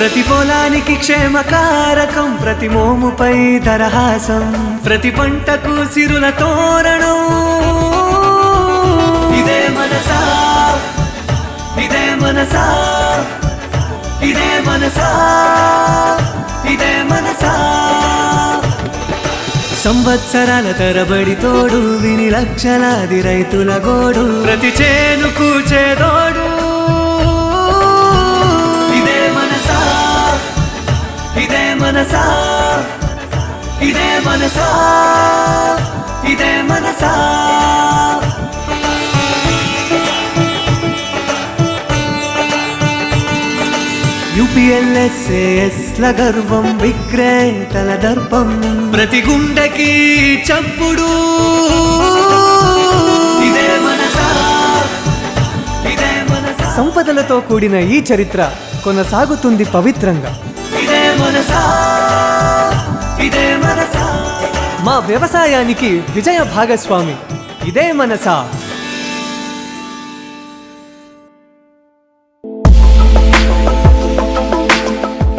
ప్రతి పొలానికి క్షేమకారకం ప్రతి మోముపై దరహాసం ప్రతి పంటకు సిరుల తోరణం. ఇదే మనసా ఇదే మనసా ఇదే మనసా ఇదే మనసా. సంవత్సరాల తరబడి తోడు విని లక్షలాది రైతుల గోడు. ప్రతి చేను కూచేదో మనసా? ఇదే మనసా? ఇదే మనసా? యూపీఎల్ఎస్ఏఎస్ల గర్వం విక్రేతల దర్పం. ప్రతి గుండెకి చప్పుడు. ఇదే మనసా? ఇదే మనసా? సంపదలతో కూడిన ఈ చరిత్ర కొనసాగుతుంది పవిత్రంగా. ఇదే మనసా? వ్యవసాయానికి విజయ భాగస్వామి. ఇదే మనసా.